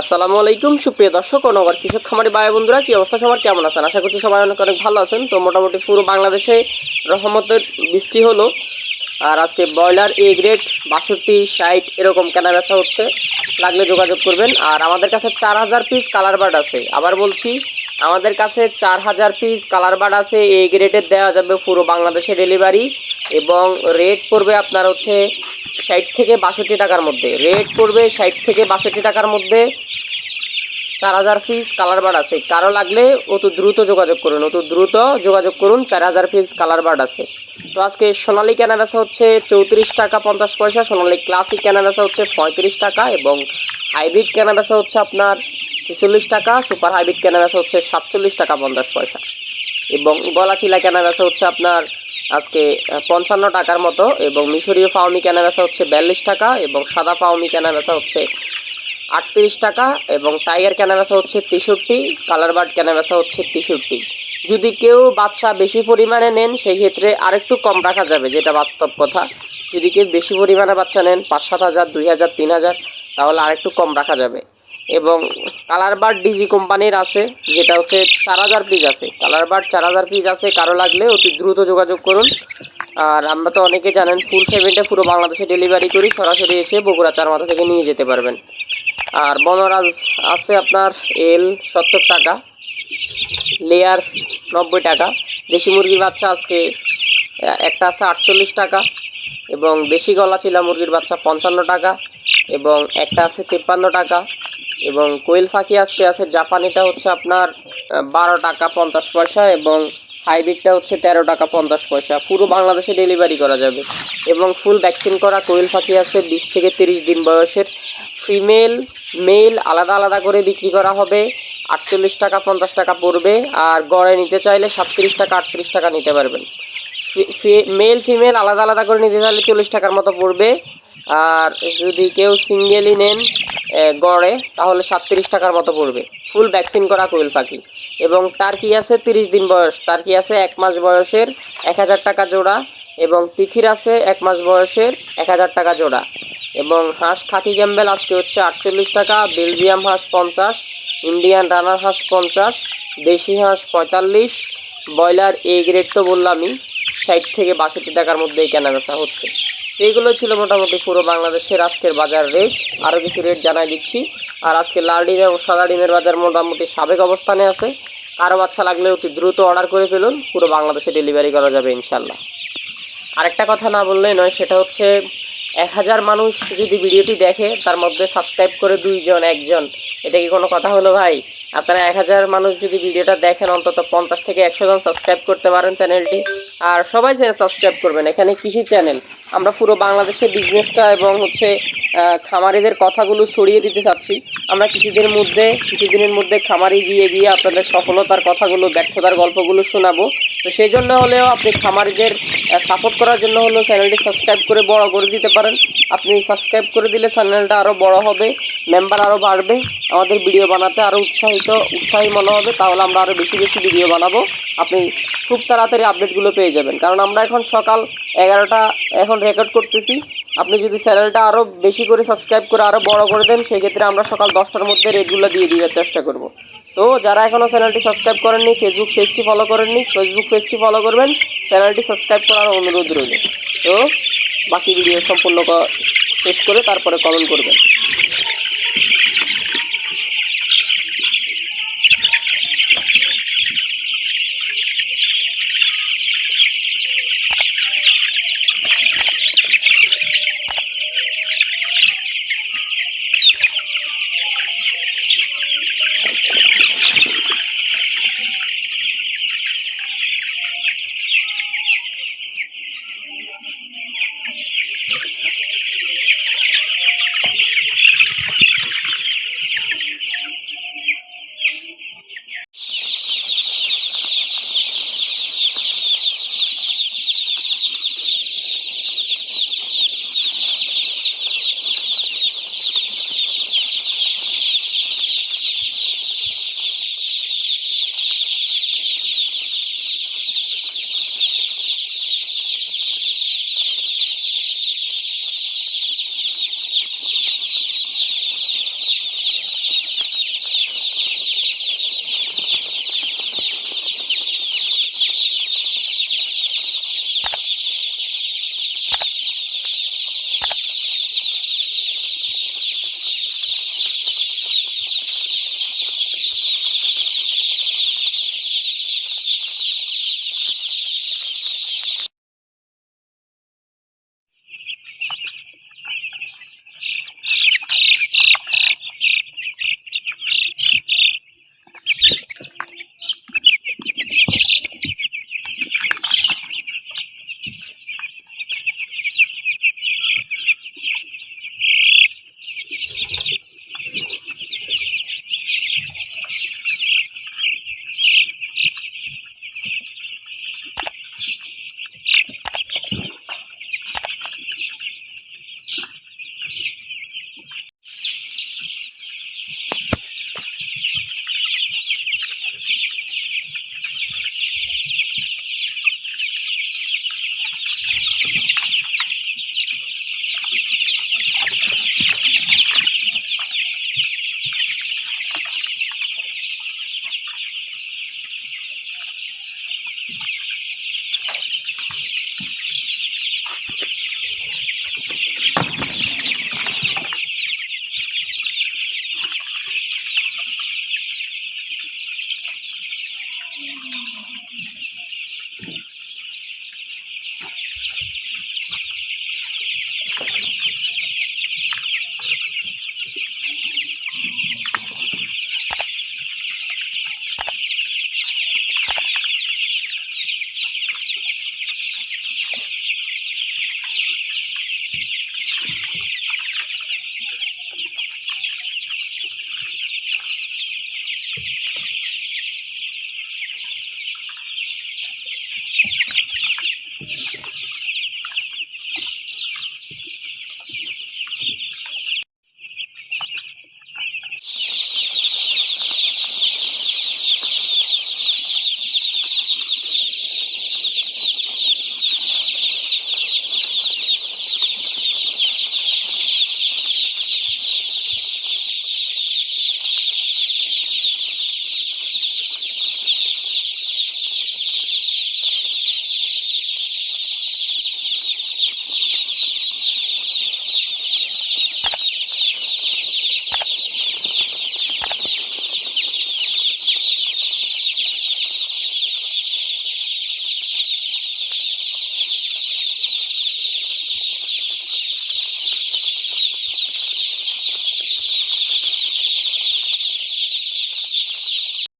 আসসালামু আলাইকুম, সুপ্রিয় দর্শক ও নগর কৃষক খামারি ভাই বন্ধুরা, কি অবস্থা সবার? কেমন আছেন? আশা করছি সবাই অনেক অনেক ভালো আছেন। তো মোটামুটি পুরো বাংলাদেশে রহমতের বৃষ্টি হলো আর আজকে ব্রয়লার এ গ্রেড বাষট্টি, ষাট, এরকম কেনা বেচা হচ্ছে। লাগলে যোগাযোগ করবেন। আর আমাদের কাছে চার হাজার পিস কালার বার্ড আছে। আবার বলছি আমাদের কাছে চার হাজার পিস কালার বার্ড আছে এ গ্রেডের দেওয়া যাবে পুরো বাংলাদেশে ডেলিভারি এবং রেট পড়বে আপনার হচ্ছে ষাট থেকে বাষট্টি টাকার মধ্যে। রেট পড়বে ষাট থেকে বাষট্টি টাকার মধ্যে চার হাজার পিস কালার বার্ড আছে। কারও লাগলে অত দ্রুত যোগাযোগ করুন, অত দ্রুত যোগাযোগ করুন, চার হাজার পিস কালার বার্ড আছে। তো আজকে সোনালি কেনা বেচা হচ্ছে চৌত্রিশ টাকা পঞ্চাশ পয়সা, সোনালি ক্লাসিক কেনা বেচা হচ্ছে পঁয়ত্রিশ টাকা এবং হাইব্রিড কেনা বেচা হচ্ছে আপনার ছেচল্লিশ টাকা, সুপার হাইব্রিড কেনা বেচা হচ্ছে সাতচল্লিশ টাকা পঞ্চাশ পয়সা। এবং গলা চিলা কেনা বেচা হচ্ছে আপনার আজকে পঞ্চান্ন টাকার মতো এবং মিশরীয় ফাউমি কেনা বেচা হচ্ছে বিয়াল্লিশ টাকা এবং সাদা ফাউমি কেনা বেচা হচ্ছে আটত্রিশ টাকা এবং টাইগার কেনা বেচা হচ্ছে তেষট্টি, কালার বার্ড কেনা বেচা হচ্ছে তেষট্টি। যদি কেউ বাচ্চা বেশি পরিমাণে নেন, সেই ক্ষেত্রে আরেকটু কম রাখা যাবে, যেটা বাস্তব কথা। যদি কেউ বেশি পরিমাণে বাচ্চা নেন, পাঁচ সাত হাজার, দুই হাজার, তিন হাজার, তাহলে আরেকটু কম রাখা যাবে। এবং কালার বার্ড ডিজি কোম্পানির আছে, যেটা হচ্ছে চার হাজার পিস আছে। কালার বার্ড চার হাজার পিস আছে, কারও লাগলে অতি দ্রুত যোগাযোগ করুন। আর আমরা তো অনেকে জানেন ফুল পেমেন্টে পুরো বাংলাদেশে ডেলিভারি করি, সরাসরি এসে বগুড়া চার মাথা থেকে নিয়ে যেতে পারবেন। আর বনরাজ আছে আপনার এল সত্তর টাকা, লেয়ার নব্বই টাকা, দেশি মুরগির বাচ্চা আজকে একটা আছে আটচল্লিশ টাকা, এবং দেশি গলা চিলা মুরগির বাচ্চা পঞ্চান্ন টাকা, এবং একটা আছে তিপ্পান্ন টাকা এবং কোয়েল ফাঁকি আজকে আছে, জাপানিটা হচ্ছে আপনার বারো টাকা পঞ্চাশ পয়সা এবং হাইব্রিডটা হচ্ছে তেরো টাকা পঞ্চাশ পয়সা। পুরো বাংলাদেশে ডেলিভারি করা যাবে। এবং ফুল ভ্যাকসিন করা কোয়েল ফাঁকি আছে বিশ থেকে তিরিশ দিন বয়সের। ফিমেল, মেল আলাদা আলাদা করে বিক্রি করা হবে। আটচল্লিশ টাকা পঞ্চাশ টাকা পড়বে আর গড়ে নিতে চাইলে সাতত্রিশ টাকা, আটত্রিশ টাকা নিতে পারবেন। মেল, ফিমেল আলাদা আলাদা করে নিতে চাইলে চল্লিশ টাকার মতো পড়বে। আর যদি কেউ সিঙ্গেলই নেন গড়ে, তাহলে সাতত্রিশ টাকার মতো পড়বে। ফুল ভ্যাকসিন করা কোয়েল পাখি। এবং টার্কি আছে? তিরিশ দিন বয়স। তার কি আছে? এক মাস বয়সের এক হাজার টাকা জোড়া। এবং তিথির আছে এক মাস বয়সের এক হাজার টাকা জোড়া। এবং হাঁস খাকি ক্যাম্বেল আজকে হচ্ছে আটচল্লিশ টাকা, বেলজিয়াম হাঁস পঞ্চাশ, ইন্ডিয়ান রানার হাঁস পঞ্চাশ, দেশি হাঁস পঁয়তাল্লিশ, ব্রয়লার এ গ্রেড তো বললামই, ষাট থেকে বাষট্টি টাকার মধ্যেই কেনা বেচা হচ্ছে। এইগুলো ছিল মোটামুটি পুরো বাংলাদেশের আজকের বাজার রেট আরও কিছু রেট জানাই দিচ্ছি। আর আজকে লাল ডিম এবং সাদা ডিমের বাজার মোটামুটি সাবেক অবস্থানে আছে। কারও বাচ্চা লাগলে অতি দ্রুত অর্ডার করে ফেলুন। পুরো বাংলাদেশে ডেলিভারি করা যাবে ইনশাল্লাহ আরেকটা কথা না বললেই নয়, সেটা হচ্ছে এক হাজার মানুষ যদি ভিডিওটি দেখে, তার মধ্যে সাবস্ক্রাইব করে দুইজন, একজন। এটা কি কোনো কথা হলো ভাই? আপনারা এক হাজার মানুষ যদি ভিডিওটা দেখেন, অন্তত পঞ্চাশ থেকে একশো জন সাবস্ক্রাইব করতে পারেন চ্যানেলটি। আর সবাই সাবস্ক্রাইব করবেন, এখানে কৃষি চ্যানেল। আমরা পুরো বাংলাদেশের বিজনেসটা এবং হচ্ছে খামারিদের কথাগুলো ছড়িয়ে দিতে চাচ্ছি। আমরা কিছুদিনের মধ্যে কিছুদিনের মধ্যে খামারি গিয়ে গিয়ে আপনাদের সফলতার কথাগুলো, ব্যর্থতার গল্পগুলো শোনাবো। তো সেই জন্য হলেও আপনি খামারিদের সাপোর্ট করার জন্য হলেও চ্যানেলটি সাবস্ক্রাইব করে বড় করে দিতে পারেন। আপনি সাবস্ক্রাইব করে দিলে চ্যানেলটা আরও বড় হবে মেম্বার আরও বাড়বে। আমাদের ভিডিও বানাতে আরও উৎসাহিত, উৎসাহী মনে হবে। তাহলে আমরা আরও বেশি বেশি ভিডিও বানাবো। আপনি খুব তাড়াতাড়ি আপডেটগুলো পেয়ে যাবেন। কারণ আমরা এখন সকাল এগারোটা এখন রেকর্ড করতেছি। আপনি যদি চ্যানেলটা আরও বেশি করে সাবস্ক্রাইব করে আরও বড় করে দেন, সেক্ষেত্রে আমরা সকাল দশটার মধ্যে রেটগুলো দিয়ে দেওয়ার চেষ্টা করব। তো যারা এখনও চ্যানেলটি সাবস্ক্রাইব করেননি ফেসবুক পেজটি ফলো করেননি ফেসবুক পেজটি ফলো করবেন চ্যানেলটি সাবস্ক্রাইব করার অনুরোধ রইল। তো বাকি ভিডিও সম্পূর্ণ শেষ করে তারপরে কমেন্ট করবেন।